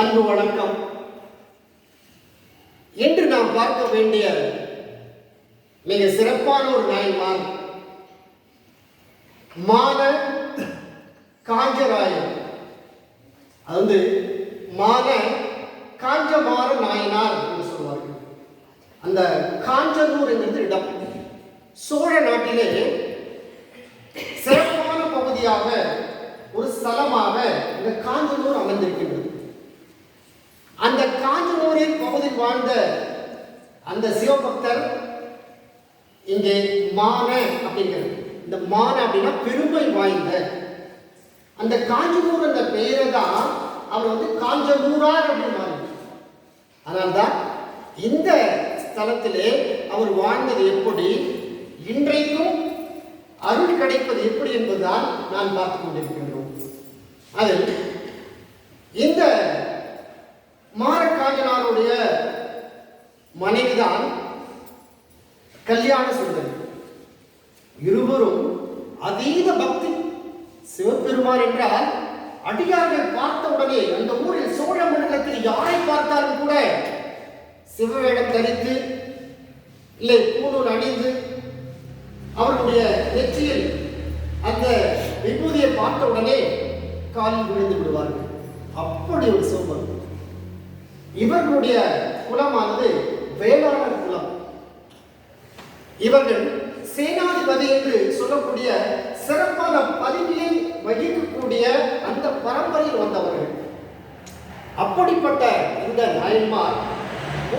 அன்பு வணக்கம். இன்று நாம் பார்க்க வேண்டிய மிக சிறப்பான ஒரு நாயன்மார் மான காஞ்சராயன். அது வந்து மான காஞ்சமார நாயனார் என்று சொல்வார்கள். அந்த காஞ்சனூர் என்கிறது இடம். சோழ நாட்டிலே சிறப்பான பகுதியாக ஒரு ஸ்தலமாக இந்த காஞ்சனூர் அமைந்திருக்கின்றது. அந்த காஞ்சனூரின் பகுதியில் வாழ்ந்த அந்த சிவபக்தர் இங்கே மான அப்படிங்கிறது இந்த மான அப்படின்னா பெருமை வாய்ந்த. அந்த காஞ்சனூர் அந்த பெயரை தான் அவர் வந்து காஞ்சனூரார் அப்படின்னு மாறி அதனால்தான் இந்த ஸ்தலத்திலே அவர் வாழ்ந்தது எப்படி? இன்றைக்கும் அருள் கிடைப்பது எப்படி என்பதுதான் நான் பார்த்துக் கொண்டிருக்கின்றோம். அதில் இந்த மாரக்காஞ்சனாருடைய மனைவிதான் கல்யாண சுந்தரி இருவரும் அதீத பக்தி சிவபெருமான் என்றால் அடியார்கள் பார்த்த உடனே அந்த ஊரில் சோழ மண்டலத்தில் யாரை பார்த்தாலும் கூட சிவவேடம் தரித்து இல்லை பூணூல் அணிந்து அவர்களுடைய நெற்றியில் அந்த விபூதியை பார்த்த உடனே காலில் விழுந்து விடுவார்கள். அப்படி ஒரு சிவபக்தி இவர்களுடைய குலமானது வேளாளர் குலம். இவர்கள் சேனாதிபதி என்று சொல்லக்கூடிய சிறப்பான பதவியை வகிக்கக்கூடிய அந்த பரம்பரையில் வந்தவர்கள். அப்படிப்பட்ட இந்த நாயன்மார்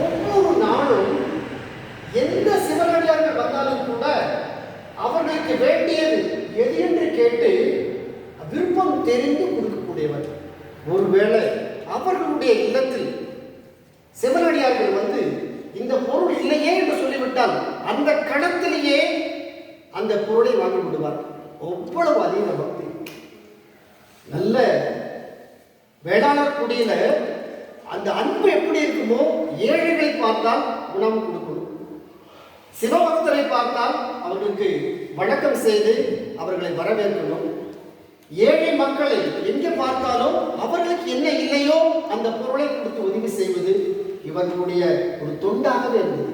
ஒவ்வொரு நாளும் எந்த சிவனடியார்கள் வந்தாலும் கூட அவர்களுக்கு வேண்டியது எது என்று கேட்டு விருப்பம் தெரிந்து கொடுக்கக்கூடியவர். ஒருவேளை அவர்களுடைய இல்லத்தில் சிவனடியார்கள் வந்து இந்த பொருள் இல்லையே என்று சொல்லிவிட்டால் அந்த கணத்திலேயே அந்த பொருளை வாங்கி விடுவார் அவ்வளவு அதீத பக்தி. நல்ல வேளாண் குடியில அந்த அன்பு எப்படி இருக்குமோ ஏழைகளை பார்த்தால் உணவு கொடுக்கணும் சிவபக்தரை பார்த்தால் அவர்களுக்கு வணக்கம் செய்து அவர்களை வரவேற்கணும். ஏழை மக்களை எங்கே பார்த்தாலும் அவர்களுக்கு என்ன இல்லையோ அந்த பொருளை கொடுத்து உதவி செய்வது இவர்களுடைய ஒரு தொண்டாகவே இருந்தது.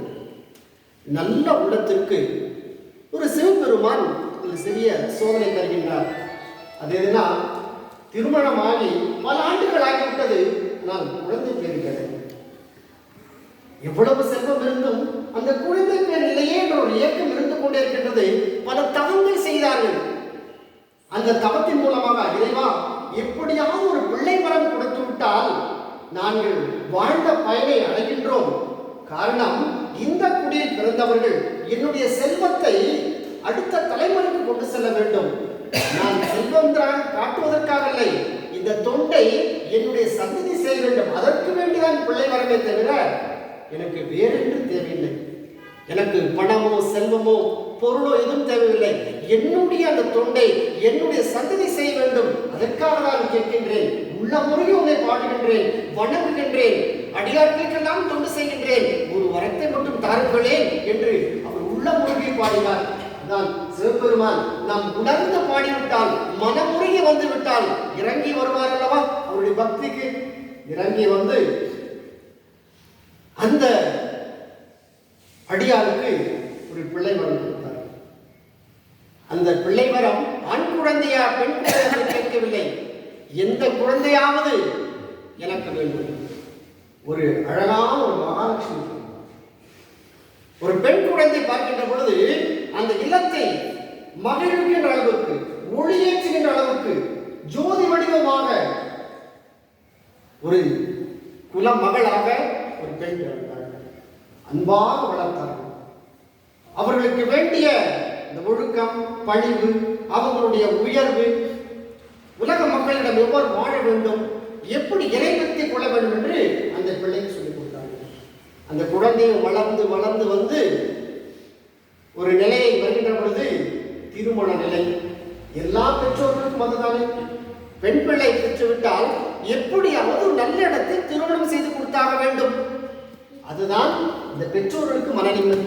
நல்ல உள்ளத்திற்கு ஒரு சிவபெருமான் ஒரு சிறிய சோதனை தருகின்றார். அது எதுனா திருமணமாகி பல ஆண்டுகள் ஆகிவிட்டது நான் குழந்தை பெறுகிறேன் எவ்வளவு செல்வம் இருந்தும் அந்த குழந்தை பேர் என்ற ஒரு இயக்கம் இருந்து கொண்டே இருக்கின்றது பல தவங்கள் செய்தார்கள். அந்த தவத்தின் மூலமாக இறைவா எப்படியாவது ஒரு பிள்ளை மரம் கொடுத்து விட்டால் நாங்கள் வாழ்ந்த பயனை அடைகின்றோம். காரணம் இந்த குடியில் பிறந்தவர்கள் என்னுடைய செல்வத்தை அடுத்த தலைமுறைக்கு கொண்டு செல்ல வேண்டும். நான் செல்வம் தான் காட்டுவதற்காக இல்லை. இந்த தொண்டை என்னுடைய சந்ததி செய்ய வேண்டும். அதற்கு வேண்டிதான் பிள்ளை வரவே தவிர எனக்கு வேறென்று தேவையில்லை. எனக்கு பணமோ செல்வமோ பொருளோ எதுவும் தேவையில்லை. என்னுடைய அந்த தொண்டை என்னுடைய சந்ததி செய்ய வேண்டும். அதற்காக நான் கேட்கின்றேன். உள்ள முறையும் உன்னை பாடுகின்றேன். வணங்குகின்றேன். அடியார்களுக்கெல்லாம் தொண்டு செய்கின்றேன். ஒரு வரத்தை மட்டும் தாருங்களே என்று அவர் உள்ள மூழ்கி பாடினார். தான் சிவபெருமான் நாம் உணர்ந்து பாடிவிட்டால் மனமுருகி வந்து விட்டால் இறங்கி வருவார் அல்லவா அவருடைய பக்திக்கு? இறங்கி வந்து அந்த அடியாருக்கு ஒரு பிள்ளை வரம் கொடுத்தார். அந்த பிள்ளை வரம் ஆண் குழந்தையா பெண் குழந்தையா கேட்கவில்லை. எந்த குழந்தையாவது எனக்கு வேண்டும். ஒரு அழகான ஒரு மகாலட்சுமி ஒரு பெண் குழந்தை பார்க்கின்ற பொழுது அந்த இல்லத்தை மகிழ்கின்ற அளவுக்கு ஒளியேற்றுகின்ற அளவுக்கு ஜோதி வடிவமாக ஒரு குல மகளாக ஒரு பெண் பிறந்தார்கள் அன்பாக வளர்த்தார்கள் அவர்களுக்கு வேண்டிய இந்த ஒழுக்கம் பணிவு அவர்களுடைய உயர்வு உலக மக்களிடம் எவ்வாறு வாழ வேண்டும்? எப்படி இறைவத்தை கொள்ள வேண்டும் என்று அந்த பிள்ளைக்கு சொல்லிக் கொடுத்தார்கள். அந்த குழந்தையும் வளர்ந்து வளர்ந்து வந்து ஒரு நிலையை வருகின்ற பொழுது திருமண நிலை. எல்லா பெற்றோர்களுக்கும் அதுதானே. பெண் பிள்ளை பெற்றுவிட்டால் எப்படியாவது நல்ல இடத்தில் திருமணம் செய்து கொடுத்தாக வேண்டும்? அதுதான் இந்த பெற்றோர்களுக்கு மன நிம்மதி.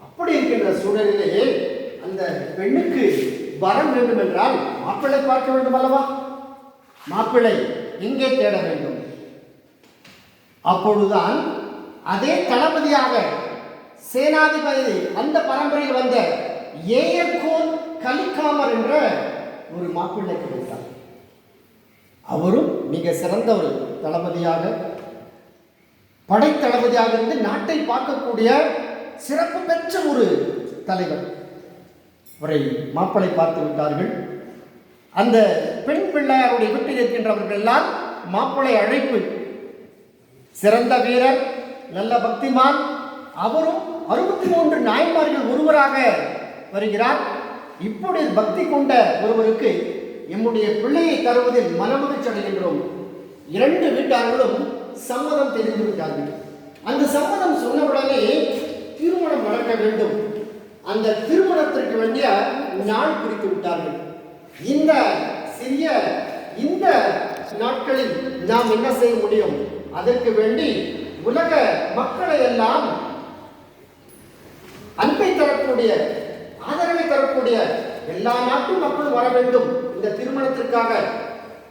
அப்படி இருக்கின்ற சூழலிலே அந்த பெண்ணுக்கு வரம் வேண்டும் என்றால் மாப்பிள்ளை பார்க்க வேண்டும் அல்லவா? மாப்பிள்ளை எங்கே தேட வேண்டும். அப்பொழுதுதான் அதே தளபதியாக சேனாதிபதி அந்த பரம்பரையில் வந்த ஏயர்கோன் கலிக்காமர் என்ற ஒரு மாப்பிள்ளை கிடைத்தார். அவரும் மிக சிறந்த ஒரு தளபதியாக படைத்தளபதியாக இருந்து நாட்டை பார்க்கக்கூடிய சிறப்பு பெற்ற ஒரு தலைவர். அவரை மாப்பிளை பார்த்து விட்டார்கள். அந்த பெண் பிள்ளையாருடைய வீட்டில் இருக்கின்றவர்கள் எல்லாம் மாப்பிளை அழைப்பு. சிறந்த வீரர் நல்ல பக்திமான். அவரும் அறுபத்தி மூன்று நாயன்மார்கள் ஒருவராக வருகிறார். இப்படி பக்தி கொண்ட ஒருவருக்கு எம்முடைய பிள்ளையை தருவதில் மனமகிழ்ச்சி அடைகின்றோம். இரண்டு வீட்டார்களும் சம்மதம் தெரிந்து விட்டார்கள் அந்த சம்மதம் சொன்னவுடனே திருமணம் நடக்க வேண்டும். அந்த திருமணத்திற்கு வேண்டிய நாள் குறித்து விட்டார்கள். இந்த சிறிய இந்த நாட்களில் நாம் என்ன செய்ய முடியும்? அதற்கு வேண்டி உலக மக்களை எல்லாம் அன்பை தரக்கூடிய ஆதரவை தரக்கூடிய எல்லா நாட்டு மக்களும் வர வேண்டும். இந்த திருமணத்திற்காக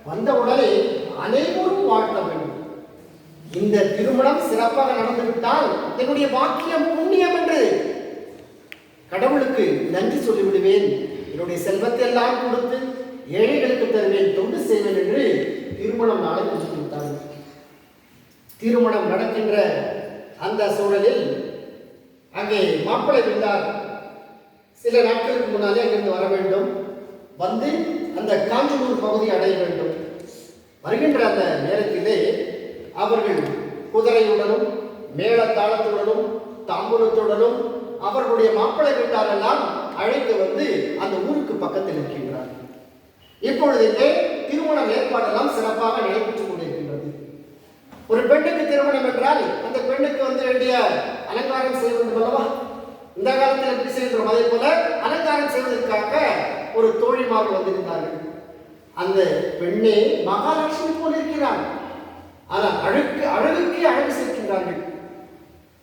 வந்த உடனே அனைவரும் வாழ்த்த வேண்டும். இந்த திருமணம் சிறப்பாக நடந்துவிட்டால் என்னுடைய வாக்கியம் புண்ணியம் என்று கடவுளுக்கு நன்றி சொல்லிவிடுவேன். என்னுடைய செல்வத்தை எல்லாம் கொடுத்து ஏழைகளுக்கு தருவேன் தொண்டு செய்வேன் என்று திருமணம் நாளை முடித்து விட்டார்கள் திருமணம் நடக்கின்ற அந்த சூழலில் அங்கே மாப்பிள்ளை விட்டார் சில நாட்களுக்கு முன்னாலே அங்கிருந்து வர வேண்டும். வந்து அந்த காஞ்சனூர் பகுதி அடைய வேண்டும். வருகின்ற அந்த நேரத்திலே அவர்கள் குதிரையுடனும் மேளத்தாளத்துடனும் தாம்பூலத்துடனும் அவர்களுடைய மாப்பிள்ளை வீட்டாரெல்லாம் அழைத்து வந்து அந்த ஊருக்கு பக்கத்தில் இருக்கின்றனர் இப்பொழுது திருமணம் திருமண ஏற்பாடெல்லாம் சிறப்பாக நடைபெற்றுக் கொண்டிருக்கின்றது. ஒரு பெண்ணுக்கு திருமணம் என்றால் அந்த பெண்ணுக்கு வந்து வேண்டிய அலங்காரம் செய்ய வேண்டும் அல்லவா இந்த காலத்தில் எப்படி செய்கின்றோம்? அதே போல அலங்காரம் செய்வதற்காக ஒரு தோழிமார்கள் வந்திருந்தார்கள். அந்த பெண்ணே மகாலட்சுமி போல இருக்கிறார் ஆனால் அழுக்கு அழகுக்கே அழகு சேர்க்கின்றார்கள்.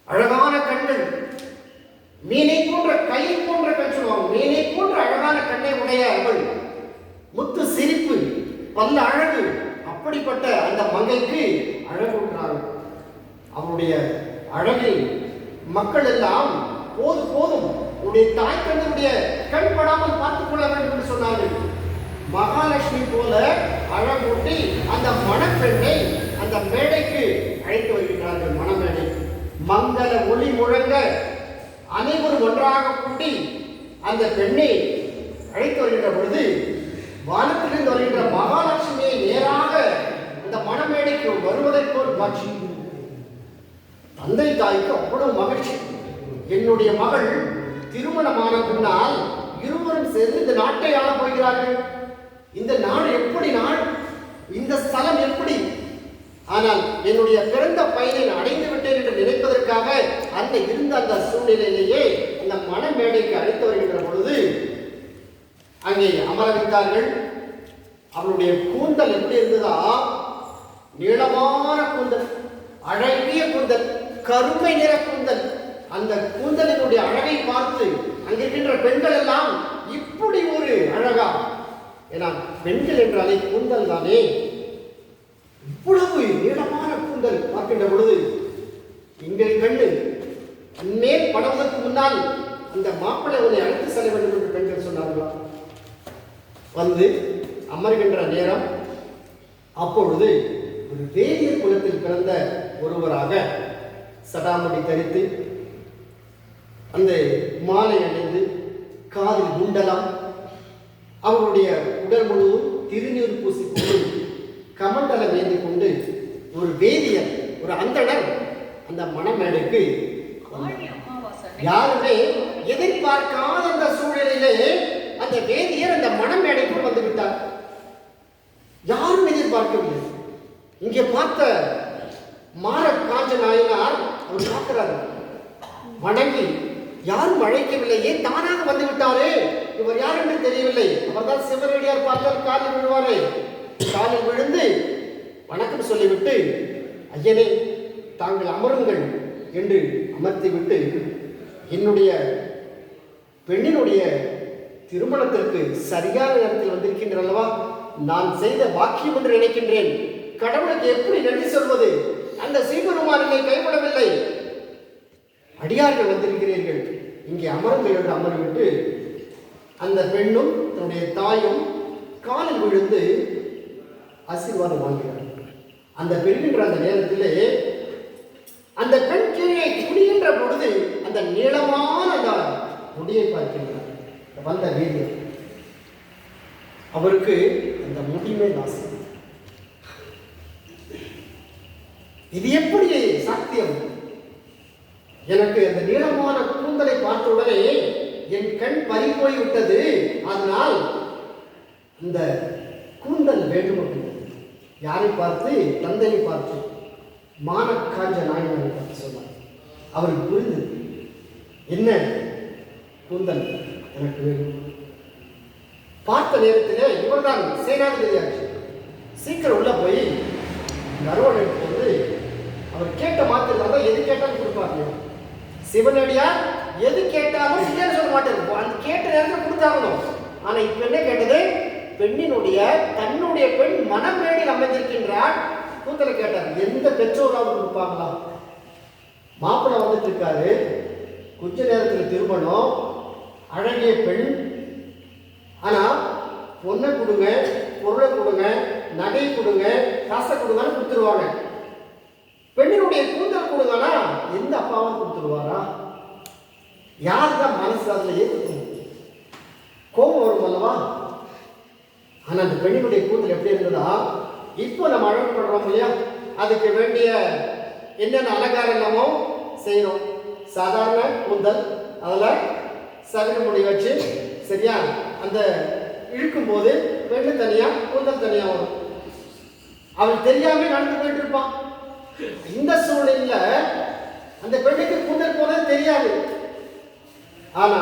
அழகான கண்கள். மீனை போன்ற கை போன்ற கண் சொல்லுவாங்க. மீனை போன்ற அழகான கண்ணை உடைய அவள் முத்து சிரிப்பு பல்ல அழகு. அப்படிப்பட்ட அந்த மகளுக்கு அழகுன்றார்கள் அவருடைய அழகில் மக்கள் எல்லாம் போது போதும் உன்னுடைய தாய் கண்ணுடைய கண் படாமல் பார்த்துக் கொள்ள வேண்டும் என்று சொன்னார்கள். மகாலட்சுமி போல அழகூட்டி அந்த மணப்பெண்ணை அந்த மேடைக்கு அழைத்து வருகின்றார்கள் மணமேடை. மங்கள ஒளி முழங்க அனைவரும் ஒன்றாக கூட்டி அந்த பெண்ணை அழைத்து வருகின்ற பொழுது வானத்திலிருந்து வருகின்ற மகாலட்சுமியை நேராக அந்த மணமேடைக்கு வருவதைப் போல் காட்சி தந்தை தாய்க்கு அவ்வளவு மகிழ்ச்சி. என்னுடைய மகள் திருமணமான பின்னால் இருவரும் சேர்ந்து இந்த நாட்டை ஆள போகிறார்கள். இந்த நாடு எப்படி நாள்? இந்த ஸ்தலம் எப்படி? ஆனால் என்னுடைய பிறந்த பையனை அடைந்து விட்டேன் என்று நினைப்பதற்காக அந்த இருந்த அந்த சூழ்நிலையிலேயே அந்த மணமேடைக்கு அழைத்து வருகின்ற பொழுது அங்கே அமர வைத்தார்கள் அவளுடைய கூந்தல் எப்படி இருந்ததா? நீளமான கூந்தல் அழகிய கூந்தல் கருமை நிற கூந்தல். அந்த கூந்தலினுடைய அழகை பார்த்து அங்கிருக்கின்ற பெண்கள் எல்லாம் இப்படி ஒரு அழகா? ஏன்னா பெண்கள் என்றாலே கூந்தல் தானே. இவ்வளவு நீளமான கூந்தல் பார்க்கின்ற பொழுது எங்கள் கண்டு அன்னே படுவதற்கு முன்னால் அந்த மாப்பிள்ளை உன்னை அழைத்து செல்ல வேண்டும் என்று பெண்கள் சொன்னார்களா வந்து அமர்கின்ற நேரம். அப்பொழுது ஒரு வேதியர் குலத்தில் பிறந்த ஒருவராக சடாமுடி தரித்து அந்த மாலை அணிந்து காதில் குண்டலம் அவருடைய உடல் முழுவதும் திருநீர் பூசிக்கொண்டு கமண்டலம் ஏந்தி கொண்டு ஒரு வேதியர் ஒரு அந்தணர் அந்த மணமேடைக்கு யாருமே எதிர்பார்க்காத அந்த சூழலிலே அந்த வேதியர் அந்த மணமேடைக்குள் வந்து விட்டார் யாரும் எதிர்பார்க்கவில்லை. இங்கே பார்த்த மார காஞ்ச நாயனார் அவர் பார்க்கிறார். வணங்கி யாரும் அழைக்கவில்லையே தானாக வந்து விட்டாரே இவர் யார் என்று தெரியவில்லை. அவர்தான் சிவனடியார் பார்த்தால் காலில் விழுவாரே. காலில் விழுந்து வணக்கம் சொல்லிவிட்டு ஐயனே தாங்கள் அமருங்கள் என்று அமர்த்திவிட்டு என்னுடைய பெண்ணினுடைய திருமணத்திற்கு சரியான நேரத்தில் வந்திருக்கின்றன அல்லவா? நான் செய்த வாக்கியம் என்று நினைக்கின்றேன். கடவுளுக்கு எப்படி நன்றி சொல்வது? அந்த சீவரும் அடியார்கள் வந்திருக்கிறீர்கள். இங்கே அமருங்கள் என்று அமர்விட்டு அந்த பெண்ணும் தன்னுடைய தாயும் காலில் விழுந்து ஆசீர்வாதம் வாங்குகிறார் அந்த பெண்கின்ற அந்த நேரத்திலே அந்த பெண் கீழே குடிகின்ற பொழுது அந்த நீளமான அந்த முடியை பார்க்கின்றார். வந்த வீரியர் அவருக்கு அந்த முடிமே நாசம். இது எப்படி சாத்தியம்? எனக்கு அந்த நீளமான கூந்தலை பார்த்த உடனே என் கண் பறி போய்விட்டது. அதனால் இந்த கூந்தல் வேண்டும் அப்படின்னு யாரை பார்த்து? தந்தையை பார்த்து. மானக்காஞ்ச நாயனை பார்த்து சொன்னார். அவருக்கு புரிந்தது. என்ன? கூந்தல். எனக்கு வேண்டும் பார்த்த நேரத்திலே இவர்தான் சேனாதிபதியாச்சு சீக்கிரம் உள்ள போய் நறுவன் எடுத்து வந்து அவர் கேட்ட மாத்திரம் தான் எது கேட்டாலும் கொடுப்பாங்க சிவனடியார் எது கேட்டாலும் இல்லைன்னு சொல்ல மாட்டார். அந்த கேட்ட நேரத்தில் கொடுத்தாகணும். ஆனால் இப்போ என்ன கேட்டது? பெண்ணினுடைய தன்னுடைய பெண் மனமேடில் அமைந்திருக்கின்றார் கூத்தலை கேட்டார். எந்த பெற்றோராவது கொடுப்பாங்களா? மாப்பிள்ளை வந்துட்டு இருக்காரு. கொஞ்ச நேரத்தில் திருமணம். அழகிய பெண். ஆனால் பொண்ணை கொடுங்க பொருளை கொடுங்க நகை கொடுங்க காசை கொடுங்கன்னு கொடுத்துருவாங்க. பெண்ணினுடைய கூந்தல் கொடுங்கன்னா எந்த அப்பாவும் கொடுத்துருவாரா? யார் தான் மனசு அதில் ஏற்றுக்கும் கோபம் வரும் அல்லவா? ஆனால் அந்த பெண்ணினுடைய கூந்தல் எப்படி இருந்ததா? இப்போ நம்ம அழகு பண்ணுறோம் இல்லையா? அதுக்கு வேண்டிய என்னென்ன அலங்காரம் எல்லாமோ செய்யணும் சாதாரண கூந்தல் அதில் சதுர முடி வச்சு சரியா? அந்த இழுக்கும் போது வெள்ளை தனியா கூந்தல் தனியா வரும். அவன் தெரியாம நடந்து போயிட்டு இருப்பான். இந்த சூழ்நிலையில அந்த பெண்ணுக்கு கூந்தல் போனது தெரியாது. ஆனா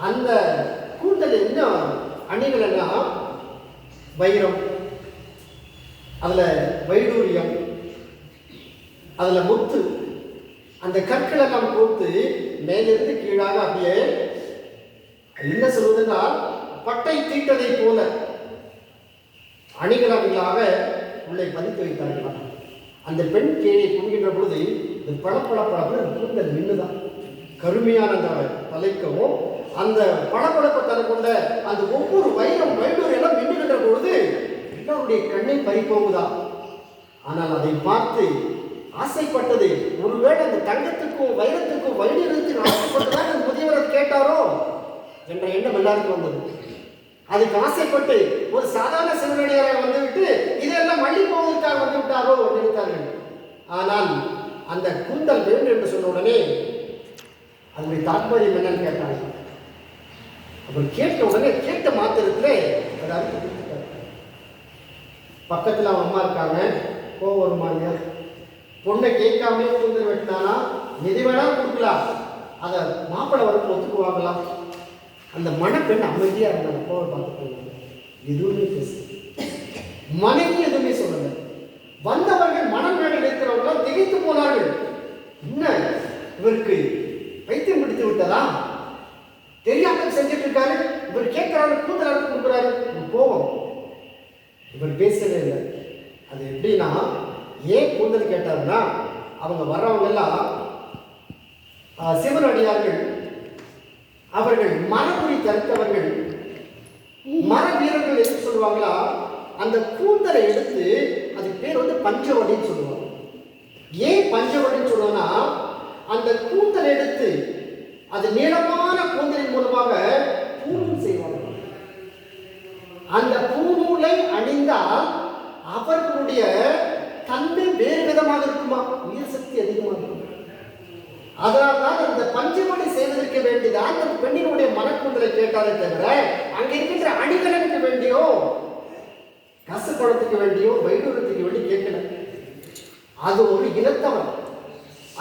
அந்த கூந்தல் என்ன அணிகள் வைரம். அதுல வைடூரியம் அதுல முத்து. அந்த கற்களை நாம் கூத்து மேலிருந்து கீழாக அப்படியே என்ன சொல்வதுன்னா பட்டை தீட்டதை போல அணிகளாக உள்ளே பதித்து வைத்தார்கள் அந்த பெண் கீழே குடிக்கின்ற பொழுது இந்த பளபளப்பாக கூந்தல் நின்றுதான் கருமையான அந்த தலைக்கவும் அந்த பளபளப்பு தலை கொண்ட அந்த ஒவ்வொரு வைரம் வைடூர் எல்லாம் மின்னுகின்ற பொழுது எல்லோருடைய கண்ணை பறிப்போகுதான் ஆனால் அதை பார்த்து ஆசைப்பட்டது ஒருவேளை அந்த தங்கத்துக்கும் வைரத்துக்கும் வைடூரத்துக்கும் ஆசைப்பட்டதாக அந்த முதியவர் கேட்டாரோ? என்ற எண்ணம் எல்லாருக்கும் வந்தது. அதுக்கு ஆசைப்பட்டு ஒரு சாதாரண சிவனடியாரை வந்துவிட்டு இதெல்லாம் மல்லி போவதற்காக வந்து விட்டாரோ நினைத்தார்கள். ஆனால் அந்த கூந்தல் வேண்டும் என்று சொன்ன உடனே அதனுடைய தாற்பயம் என்னன்னு கேட்டாங்க அவர் கேட்ட உடனே கேட்ட மாத்திரத்திலே அதாவது பக்கத்தில் பக்கத்துல அவன் அம்மா இருக்காங்க. கோவம் வருமா இல்லையா? பொண்ணை கேட்காம கூந்தல் வெட்டினானா? எது வேணாலும் கொடுக்கலாம். அதை மாப்பிள்ளை வரப்பு ஒத்துக்குவாங்களா? அந்த மணப்பெண் அமைதியாக இருந்தாங்க அப்பாவை பார்த்து போனாங்க எதுவுமே பேச மனைவி எதுவுமே சொல்லலை. வந்தவர்கள் மனமேடையில் இருக்கிறவங்க திகைத்து போனார்கள். என்ன இவருக்கு வைத்தியம் பிடித்து விட்டதா? தெரியாமல் செஞ்சுட்டு இருக்காரு. இவர் கேட்கிறாரு கூந்தல் கொடுக்குறாரு. ஒரு கோபம். இவர் பேசவே இல்லை. அது எப்படின்னா ஏன் கூந்தல் கேட்டாருன்னா அவங்க வர்றவங்க எல்லாம் சிவனடியார்கள் அவர்கள் மரபுரி தரித்தவர்கள். மர வீரர்கள் எதுக்கு சொல்லுவாங்களா? அந்த கூந்தலை எடுத்து அது பேர் வந்து பஞ்சவடின்னு சொல்லுவாங்க. ஏன் பஞ்சவடின்னு சொல்லுவோம்னா அந்த கூந்தலை எடுத்து அது நீளமான கூந்தலின் மூலமாக பூநூல் செய்வாங்க அந்த பூநூலை அணிந்தால் அவர்களுடைய தன்மை வேறு விதமாக இருக்குமா? உயிர் சக்தி அதிகமாக இருக்கும். அதனால்தான் அந்த பஞ்சமணி செய்வதற்கு வேண்டிதான் அந்த பெண்ணினுடைய மனக்கூந்தலை கேட்டாலே தவிர அங்க இருக்கின்ற அணிகலனுக்கு வேண்டியோ கசு குளத்துக்கு வேண்டியோ வைடூரத்துக்கு வேண்டி கேட்கல. அது ஒரு இனத்தவர்.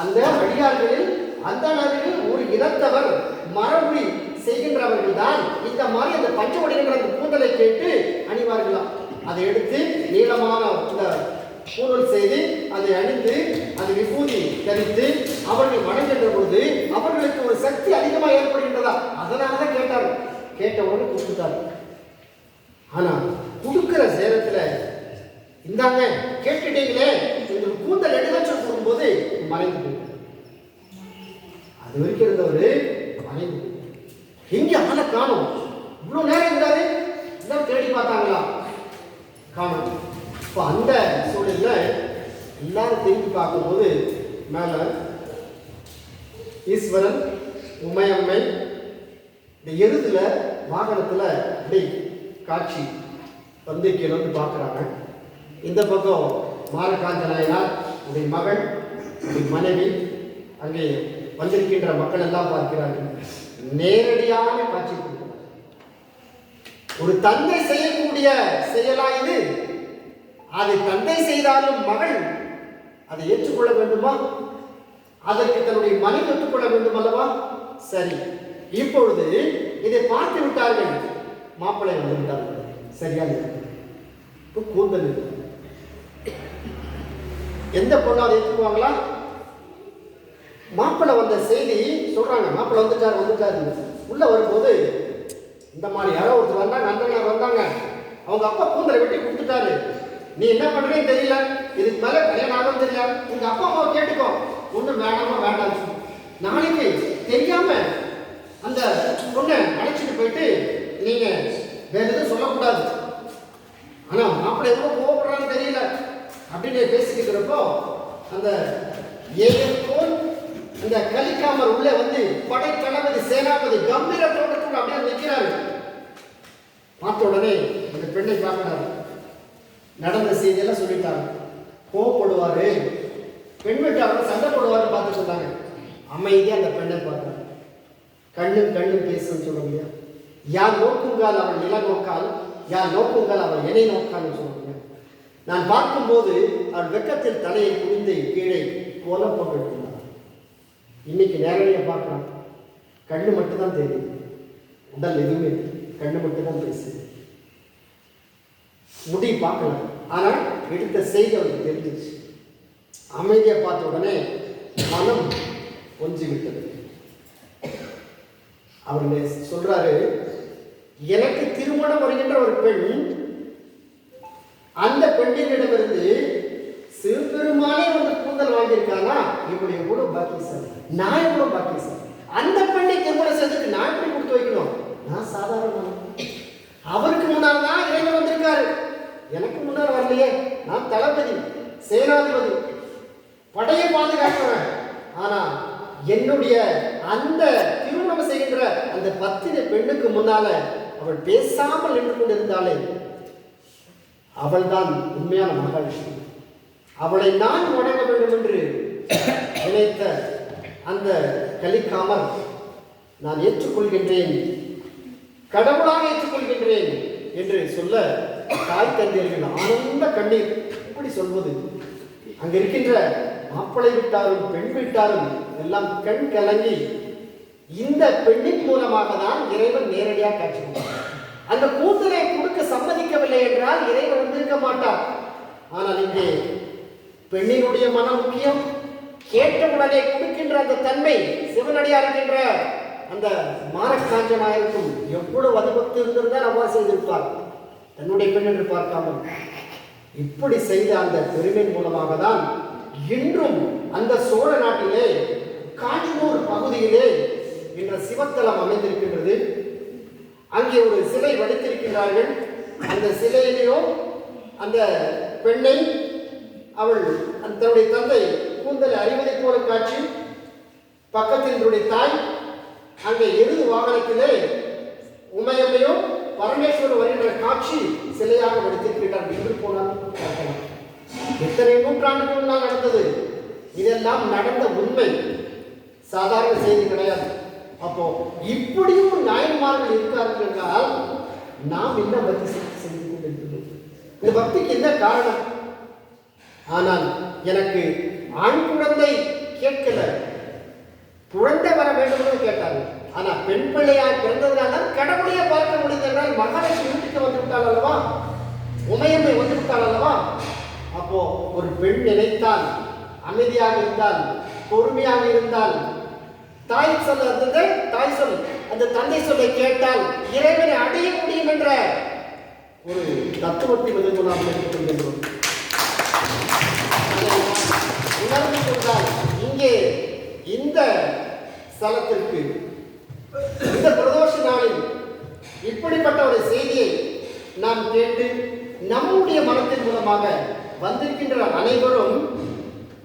அந்த அடியார்களில் அந்த நகரில் ஒரு இனத்தவர் மரபுரி செய்கின்றவர்கள் தான் இந்த மாதிரி அந்த பஞ்சமணிகின்ற அந்த கூந்தலை கேட்டு அணிவார்களாம். அதை எடுத்து நீளமான இந்த பூணல் செய்து அதை அணிந்து அது விபூதி தரித்து அவர்கள் வணங்குகின்ற பொழுது அவர்களுக்கு ஒரு சக்தி அதிகமாக ஏற்படுகின்றதா? அதனால தான் கேட்டார். கேட்ட கொடுத்துட்டார். ஆனா கொடுக்கிற நேரத்துல இந்தாங்க கேட்டுட்டீங்களே உங்களுக்கு கூந்தல் ரெண்டு லட்சம் கொடுக்கும்போது மறைந்து போயிட்டார். அது வரைக்கும் இருந்தவர் மறைந்து எங்க ஆளை காணும்? இவ்வளவு நேரம் இருந்தாரு? இதான் தேடி பார்த்தாங்களா? காணும். இப்போ அந்த சூழலில் எல்லாரும் திரும்பி பார்க்கும்போது மேலே ஈஸ்வரன் உமையம்மை இந்த எருதில் வாகனத்தில் அப்படி காட்சி வந்து கீழே வந்து பார்க்குறாங்க. இந்த பக்கம் மாரகாந்த நாயனார் உடைய மகள் உடைய மனைவி அங்கே வந்திருக்கின்ற மக்கள் எல்லாம் பார்க்கிறார்கள். நேரடியான காட்சி கொடுக்கிறார் ஒரு தந்தை செய்யக்கூடிய செயலா இது? அதை தந்தை செய்தாலும் மகள் அதை ஏற்றுக்கொள்ள வேண்டுமா? அதற்கு தன்னுடைய மனை ஒத்துக்கொள்ள வேண்டும் அல்லவா சரி. இப்பொழுது இதை பார்த்து விட்டார்கள். மாப்பிள்ளை வந்து சரியாக சரியா இப்போ கூந்தல் எந்த பொண்ணு அதை ஏற்றுக்குவாங்களா? மாப்பிள்ளை வந்த செய்தி சொல்றாங்க. மாப்பிள்ளை வந்துட்டார் வந்துட்டாரு. உள்ள வரும்போது இந்த மாதிரி யாரோ ஒருத்தர் வந்தாங்க அண்ணனார் வந்தாங்க. அவங்க அப்பா கூந்தலை வெட்டி கொடுத்துட்டாரு. நீ என்ன பண்றேன்னு தெரியல. இதுக்கு மேல கல்யாணம் ஆகும் தெரியல. உங்க அப்பா அம்மாவை கேட்டுக்கோ. ஒண்ணும் வேணாமா வேண்டாம் நாளைக்கு தெரியாம அந்த பொண்ணை அழைச்சிட்டு போயிட்டு நீங்க வேற எதுவும் சொல்லக்கூடாது. ஆனா மாப்பிள்ளை எவ்வளவு கோவப்படுறான்னு தெரியல. அப்படின்னு பேசிக்கிட்டு இருக்கிறப்போ அந்த ஏழு போல் அந்த கலிக்காமர் உள்ளே வந்து படை தளபதி சேனாபதி கம்பீர தோட்டத்தோடு அப்படியே நிற்கிறாரு. பார்த்த உடனே அந்த பெண்ணை பார்க்கிறாரு. நடந்த செய்தியெல்லாம் சொல்லிட்டாங்க. கோவப்படுவாரு. பெண் வீட்டாளர் சண்டை போடுவாரு பார்த்து சொன்னாங்க அமைதியாக அந்த பெண்ணை பார்த்தாங்க. கண்ணும் கண்ணும் பேசுன்னு சொல்ல முடியாது யார் நோக்குங்கால் அவன் நில நோக்கால் யார் நோக்குங்கால் அவன் என்னை நோக்கால்னு சொல்ல முடியாது நான் பார்க்கும்போது அவன் வெக்கத்தில் தலையை குனிந்து கீழே போல போட்டு இன்னைக்கு நேரடியாக பார்க்கலாம். கண்ணு மட்டும்தான் தெரியும் உடல் எதுவுமே கண்ணு மட்டும்தான் பேசுது. முடி பார்க்கல. ஆனால் எடுத்த செய்தி அவருக்கு தெரிஞ்சிச்சு அமைதியை பார்த்த உடனே மனம் கொஞ்சி விட்டது அவர் சொல்றாரு? எனக்கு திருமணம் வருகின்ற ஒரு பெண் அந்த பெண்ணினிடமிருந்து சிவபெருமானே வந்து கூந்தல் வாங்கியிருக்கானா? இப்படி எவ்வளவு பாக்கி சார் நான் எவ்வளவு பாக்கி சார் அந்த பெண்ணை திருமணம் செய்ததுக்கு நான் எப்படி கொடுத்து வைக்கணும்? நான் சாதாரண அவருக்கு முன்னால் தான் இறைவன் வந்திருக்காரு. எனக்கு முன்னால் வரலையே. நான் தளபதி சேனாதிபதி படையை பாதுகாக்கிறேன். ஆனால் என்னுடைய அந்த திருமணம் செய்கின்ற அந்த பத்தின பெண்ணுக்கு முன்னால அவள் பேசாமல் நின்று கொண்டிருந்தாலே அவள் தான் உண்மையான மகள் அவளை நான் வணங்க வேண்டும் என்று நினைத்த அந்த கலிக்காமல் நான் ஏற்றுக்கொள்கின்றேன். கடவுளாக ஏற்றுக்கொள்கின்றேன் என்று சொல்ல தாய் தந்தையர்கள் ஆனந்த கண்ணீர். இப்படி சொல்வது அங்க இருக்கின்ற மாப்பிளை விட்டாலும் பெண் விட்டாலும் எல்லாம் கண் கலங்கி இந்த பெண்ணின் மூலமாக தான் இறைவன் நேரடியாக காட்சி அந்த கூந்தலை கொடுக்க சம்மதிக்கவில்லை என்றால் இறைவன் வந்திருக்க மாட்டார் ஆனால் இங்கே பெண்ணினுடைய மனம் முக்கியம். கேட்டவுடனே கொடுக்கின்ற அந்த தன்மை சிவனடியார் என்கின்ற அந்த மாரக்காஞ்சனாயிருக்கும் எவ்வளவு அதிபக்தி இருந்திருந்தால் அவ்வாறு செய்திருப்பார். தன்னுடைய பெண் என்று பார்க்காமல். இப்படி செய்த அந்த பெருமையின் மூலமாக தான் இன்றும் அந்த சோழ நாட்டிலே காஞ்சிபூர் பகுதியிலே என்ற சிவத்தலம் அமைந்திருக்கின்றது. அங்கே ஒரு சிலை வடித்திருக்கிறார்கள் அந்த சிலையிலோ அந்த பெண்ணை அவள் அந்த தன்னுடைய தந்தை கூந்தலை அறிவதை போல காட்சி பக்கத்தில் தாய் அங்கே எருது வாகனத்திலே உமையம்மையும் பரமேஸ்வரர் வருகின்ற காட்சி சிலையாக வடித்திருக்கிறார். என்று போனால் எத்தனை நூற்றாண்டுக்கு முன்னால் நடந்தது? இதெல்லாம் நடந்த உண்மை. சாதாரண செய்தி கிடையாது. அப்போ இப்படியும் நாயன்மார்கள் இருக்கார்கள் என்றால் நாம் என்ன பக்தி செய்து செஞ்சு கொண்டிருக்கிறோம்? இந்த பக்திக்கு என்ன காரணம்? ஆனால் எனக்கு ஆண் குழந்தை கேட்கல. குழந்தை வர வேண்டும் என்று கேட்டார்கள். ஆனா பெண் பிள்ளையாய் பிறந்ததுனால கடவுளையே பார்க்க முடிந்ததால் மகாலட்சுமி வீட்டுக்கு வந்து விட்டாள் அல்லவா? உமையம்மை வந்து விட்டாள் அல்லவா? அப்போ ஒரு பெண் நினைத்தால் அமைதியாக இருந்தால் பொறுமையாக இருந்தால் தாய் சொல்ல இருந்தது தாய் சொல் அந்த தந்தை சொல்லை கேட்டால் இறைவனை அடைய முடியும் என்ற ஒரு தத்துவத்தை வந்து நாம் எடுத்துக்கொள்கின்றோம் உணர்ந்து கொண்டால் இங்கே இந்த ஸ்தலத்திற்கு இந்த பிரதோஷ நாளில் இப்படிப்பட்ட ஒரு செய்தியை நாம் கேட்டு நம்முடைய மனத்தின் மூலமாக வந்திருக்கின்ற அனைவரும்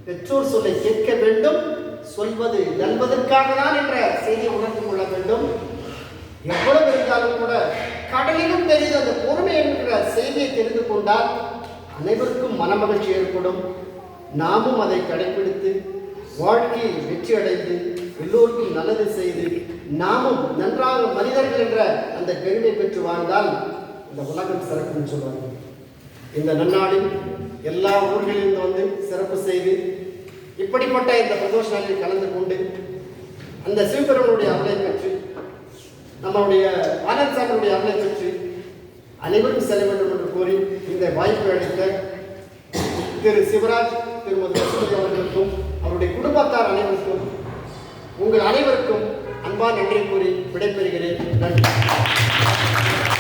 பெற்றோர் சொல்லை கேட்க வேண்டும் சொல்வது நல்வதற்காக தான் என்ற செய்தியை உணர்ந்து கொள்ள வேண்டும். எவ்வளவு இருந்தாலும் கூட கடலிலும் பெரிது அந்த பொறுமை என்கிற செய்தியை தெரிந்து கொண்டால் அனைவருக்கும் மனமகிழ்ச்சி ஏற்படும். நாமும் அதை கடைபிடித்து வாழ்க்கையில் வெற்றி அடைந்து எல்லோருக்கும் நல்லது செய்து நாமும் நன்றாக மனிதர்கள் என்ற அந்த பெருமை பெற்று வாழ்ந்தால் இந்த உலகம் சிறப்புன்னு சொல்வாங்க இந்த நன்னாளில் எல்லா ஊர்களிலிருந்து வந்து சிறப்பு செய்து இப்படிப்பட்ட இந்த பிரதோஷங்களில் கலந்து கொண்டு அந்த சிவபெருமனுடைய அருளை பற்றி நம்மளுடைய ஆனந்த் சாமியுடைய அருளை அனைவரும் செல்ல வேண்டும் என்று கூறி இந்த வாய்ப்பை அளித்த திரு சிவராஜ் திருமதி அவர்களுக்கும் அவருடைய குடும்பத்தார் அனைவருக்கும் உங்கள் அனைவருக்கும் அன்பா நன்றி கூறி விடைபெறுகிறேன். நன்றி.